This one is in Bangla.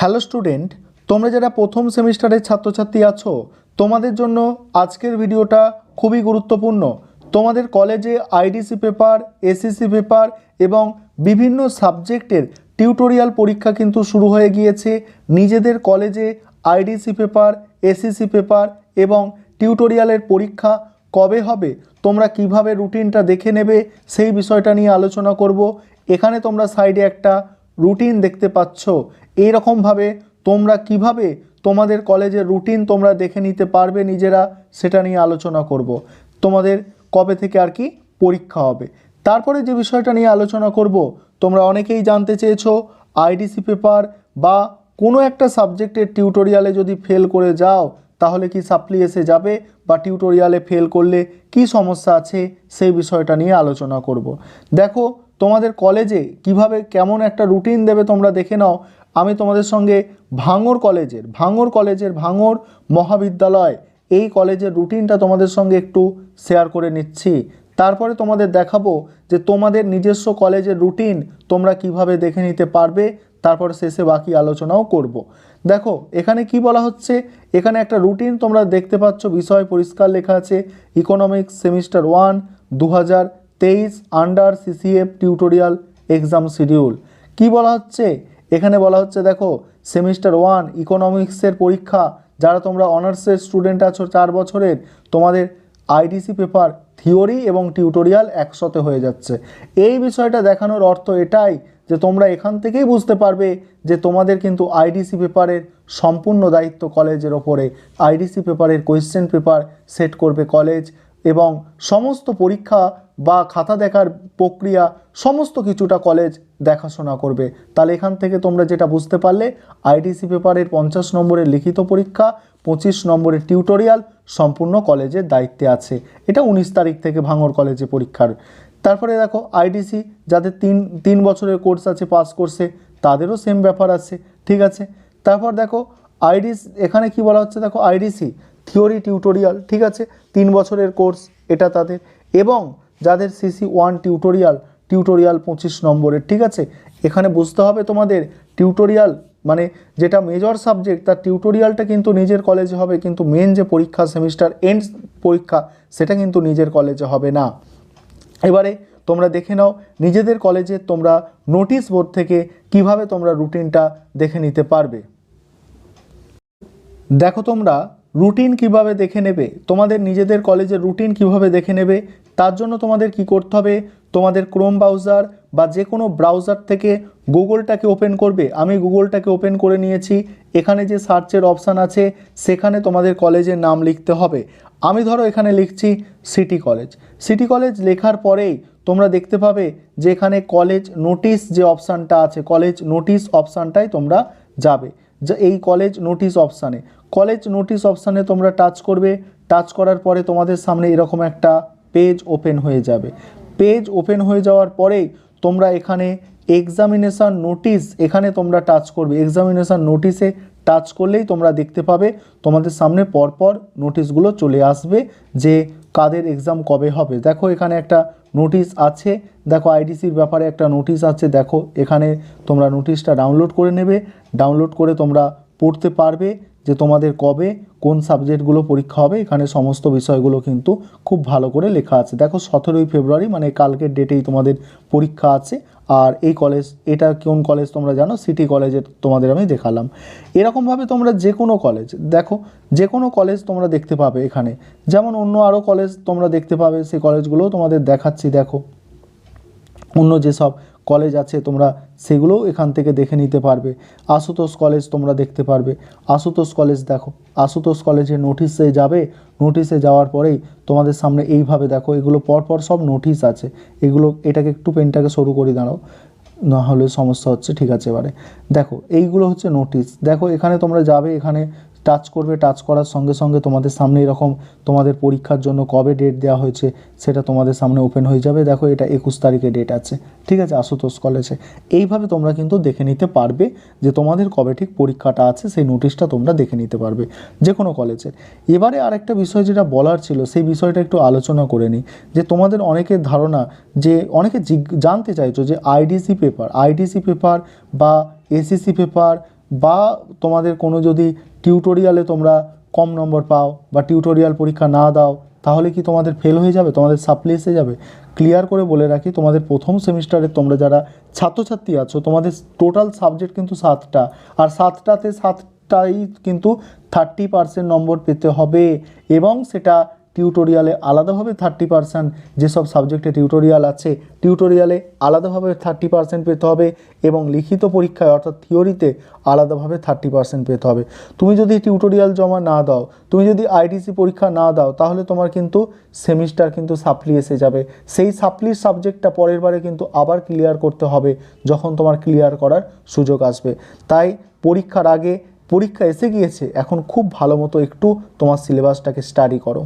হ্যালো স্টুডেন্ট, তোমরা যারা প্রথম সেমিস্টারের ছাত্রছাত্রী আছো, তোমাদের জন্য আজকের ভিডিওটা খুবই গুরুত্বপূর্ণ। তোমাদের কলেজে আইডিসি পেপার এসিসি পেপার এবং বিভিন্ন সাবজেক্টের টিউটোরিয়াল পরীক্ষা কিন্তু শুরু হয়ে গিয়েছে। নিজেদের কলেজে আইডিসি পেপার এসিসি পেপার এবং টিউটোরিয়ালের পরীক্ষা কবে হবে, তোমরা কীভাবে রুটিনটা দেখে নেবে, সেই বিষয়টা নিয়ে আলোচনা করব। এখানে তোমরা সাইডে একটা রুটিন দেখতে পাচ্ছ, এইরকমভাবে তোমরা কীভাবে তোমাদের কলেজের রুটিন তোমরা দেখে নিতে পারবে নিজেরা, সেটা নিয়ে আলোচনা করব। তোমাদের কবে থেকে আর কি পরীক্ষা হবে। তারপরে যে বিষয়টা নিয়ে আলোচনা করব, তোমরা অনেকেই জানতে চেয়েছো আইডিসি পেপার বা কোনো একটা সাবজেক্টের টিউটোরিয়ালে যদি ফেল করে যাও, তাহলে কি সাপ্লি এসে যাবে বা টিউটোরিয়ালে ফেল করলে কি সমস্যা আছে, সেই বিষয়টা নিয়ে আলোচনা করব। দেখো তোমাদের কলেজে কীভাবে কেমন একটা রুটিন দেবে তোমরা দেখে নাও। আমি তোমাদের সঙ্গে ভাঙর কলেজের ভাঙর কলেজের ভাঙর মহাবিদ্যালয়, এই কলেজের রুটিনটা তোমাদের সঙ্গে একটু শেয়ার করে নিচ্ছি। তারপরে তোমাদের দেখাবো যে তোমাদের নিজস্ব কলেজের রুটিন তোমরা কীভাবে দেখে নিতে পারবে। তারপর শেষে বাকি আলোচনাও করব। দেখো, এখানে কি বলা হচ্ছে? এখানে একটা রুটিন তোমরা দেখতে পাচ্ছ, বিষয় পরিষ্কার লেখা আছে ইকোনমিক্স সেমিস্টার ওয়ান দু হাজার তেইশ under CCF tutorial exam schedule কি বলা হচ্ছে? এখানে বলা হচ্ছে, দেখো সেমিস্টার ওয়ান ইকোনমিক্সের পরীক্ষা। যারা তোমরা অনার্সের স্টুডেন্ট আছো চার বছরের, তোমাদের আইডিসি পেপার থিওরি এবং টিউটোরিয়াল একসাথে হয়ে যাচ্ছে। এই বিষয়টা দেখানোর অর্থ এটাই যে তোমরা এখান থেকেই বুঝতে পারবে যে তোমাদের কিন্তু আইডিসি পেপারের সম্পূর্ণ দায়িত্ব কলেজের ওপরে। আইডিসি পেপারের কোয়েশ্চেন পেপার সেট করবে কলেজ এবং সমস্ত পরীক্ষা বা খাতা দেখার প্রক্রিয়া, সমস্ত কিছুটা কলেজ দেখাশোনা করবে। তাহলে এখান থেকে তোমরা যেটা বুঝতে পারলে আইডিসি পেপারের পঞ্চাশ নম্বরের লিখিত পরীক্ষা, পঁচিশ নম্বরের টিউটোরিয়াল সম্পূর্ণ কলেজের দায়িত্বে আছে। এটা উনিশ তারিখ থেকে ভাঙর কলেজে পরীক্ষার। তারপরে দেখো আইডিসি যাদের তিন তিন বছরের কোর্স আছে পাস কোর্সে তাদেরও সেম ব্যাপার আছে। ঠিক আছে? তারপর দেখো আইডিস এখানে কি বলা হচ্ছে? দেখো আইডিসি থিওরি টিউটোরিয়াল ঠিক আছে? তিন বছরের কোর্স এটা তাদের। এবং যাদের সিসি ওয়ান টিউটোরিয়াল টিউটোরিয়াল পঁচিশ নম্বরের, ঠিক আছে? এখানে বুঝতে হবে তোমাদের টিউটোরিয়াল মানে যেটা মেজর সাবজেক্ট তার টিউটোরিয়ালটা কিন্তু নিজের কলেজে হবে, কিন্তু মেন যে পরীক্ষা সেমিস্টার এন্ড পরীক্ষা, সেটা কিন্তু নিজের কলেজে হবে না। এবারে তোমরা দেখে নাও, নিজেদের কলেজে তোমরা নোটিশ বোর্ড থেকে কীভাবে তোমরা রুটিনটা দেখে নিতে পারবে। দেখো তোমরা রুটিন কীভাবে দেখে নেবে? তোমাদের নিজেদের কলেজের রুটিন কীভাবে দেখে নেবে? তার জন্য তোমাদের কি করতে হবে? তোমাদের ক্রোম ব্রাউজার বা যে কোনো ব্রাউজার থেকে গুগলটাকে ওপেন করবে। আমি গুগলটাকে ওপেন করে নিয়েছি। এখানে যে সার্চের অপশান আছে, সেখানে তোমাদের কলেজের নাম লিখতে হবে। আমি ধরো এখানে লিখছি সিটি কলেজ সিটি কলেজ লেখার পরেই তোমরা দেখতে পাবে যে এখানে কলেজ নোটিশ যে অপশানটা আছে কলেজ নোটিশ অপশানটাই তোমরা যাবে। যে এই কলেজ নোটিশ অপশানে কলেজ নোটিশ অপশানে তোমরা টাচ করবে। টাচ করার পরে তোমাদের সামনে এরকম একটা পেজ ওপেন হয়ে যাবে। পেজ ওপেন হয়ে যাওয়ার পরেই তোমরা এখানে এক্সামিনেশান নোটিশ এখানে তোমরা টাচ করবে। এক্সামিনেশান নোটিশে টাচ করলেই তোমরা দেখতে পাবে, তোমাদের সামনে পরপর নোটিশগুলো চলে আসবে যে কাদের এক্সাম কবে হবে। দেখো এখানে একটা নোটিশ আছে, দেখো আইডিসির ব্যাপারে একটা নোটিশ আছে, দেখো এখানে তোমরা নোটিশটা ডাউনলোড করে নেবে। ডাউনলোড করে তোমরা পড়তে পারবে। যে তোমাদের কবে কোন সাবজেক্টগুলো পরীক্ষা হবে, এখানে সমস্ত বিষয়গুলো কিন্তু খুব ভালো করে লেখা আছে। দেখো সতেরোই ফেব্রুয়ারি মানে কালকের ডেটেই তোমাদের পরীক্ষা আছে। আর এই কলেজ এটা কোন কলেজ তোমরা জানো? সিটি কলেজের তোমাদের আমি দেখালাম। এরকমভাবে তোমরা যে কোনো কলেজ দেখো যে কোনো কলেজ তোমরা দেখতে পাবে এখানে। যেমন অন্য আরও কলেজ তোমরা দেখতে পাবে, সেই কলেজগুলোও তোমাদের দেখাচ্ছি, দেখো। অন্য যেসব কলেজ আছে, তোমরা সেগুলোও এখান থেকে দেখে নিতে পারবে। আশুতোষ কলেজ তোমরা দেখতে পারবে। আশুতোষ কলেজ দেখো, আশুতোষ কলেজে নোটিশে যাবে নোটিশে যাওয়ার পরেই তোমাদের সামনে এইভাবে দেখো, এগুলো পরপর সব নোটিশ আছে। এগুলো, এটাকে একটু পেনটাকে সরু করে দাঁড়াও, না হলে সমস্যা হচ্ছে, ঠিক আছে এবারে। দেখো, এইগুলো হচ্ছে নোটিশ দেখো, এখানে তোমরা যাবে, এখানে টাচ করবে টাচ করার সঙ্গে সঙ্গে তোমাদের সামনে এরকম তোমাদের পরীক্ষার জন্য কবে ডেট দেওয়া হয়েছে সেটা তোমাদের সামনে ওপেন হয়ে যাবে। দেখো, এটা একুশ তারিখে ডেট আছে। ঠিক আছে, আশুতোষ কলেজে এইভাবে তোমরা কিন্তু দেখে নিতে পারবে যে তোমাদের কবে ঠিক পরীক্ষাটা আছে, সেই নোটিশটা তোমরা দেখে নিতে পারবে যে কোনো কলেজের এবারে আরেকটা বিষয় যেটা বলার ছিল, সেই বিষয়টা একটু আলোচনা করে নিই। যে তোমাদের অনেকের ধারণা যে, অনেকে জানতে চাইছো যে আইডিসি পেপার আইডিসি পেপার বা এসিসি পেপার বা তোমাদের কোনো যদি টিউটোরিয়ালে তোমরা কম নম্বর পাও বা টিউটোরিয়াল পরীক্ষা না দাও, তাহলে কি তোমাদের ফেল হয়ে যাবে? তোমাদের সাপ্লি এসে যাবে? ক্লিয়ার করে বলে রাখি, তোমাদের প্রথম সেমিস্টারে তোমরা যারা ছাত্রছাত্রী আছো, তোমাদের টোটাল সাবজেক্ট কিন্তু সাতটা। আর সাতটাতে সাতটাই কিন্তু থার্টি পার্সেন্ট নম্বর পেতে হবে এবং সেটা টিউটোরিয়ালে আলাদাভাবে থার্টি পার্সেন্ট যেসব সাবজেক্টে টিউটোরিয়াল আছে টিউটোরিয়ালে আলাদাভাবে থার্টি পার্সেন্ট পেতে হবে এবং লিখিত পরীক্ষায় অর্থাৎ থিওরিতে আলাদাভাবে থার্টি পার্সেন্ট পেতে হবে। তুমি যদি টিউটোরিয়াল জমা না দাও, তুমি যদি আইডিসি পরীক্ষা না দাও, তাহলে তোমার কিন্তু সেমিস্টার কিন্তু সাপ্লি এসে যাবে। সেই সাপ্লির সাবজেক্টটা পরের বারে কিন্তু আবার ক্লিয়ার করতে হবে, যখন তোমার ক্লিয়ার করার সুযোগ আসবে। তাই পরীক্ষার আগে, পরীক্ষা এসে গিয়েছে, এখন খুব ভালো মতো একটু তোমার সিলেবাসটাকে স্টাডি করো।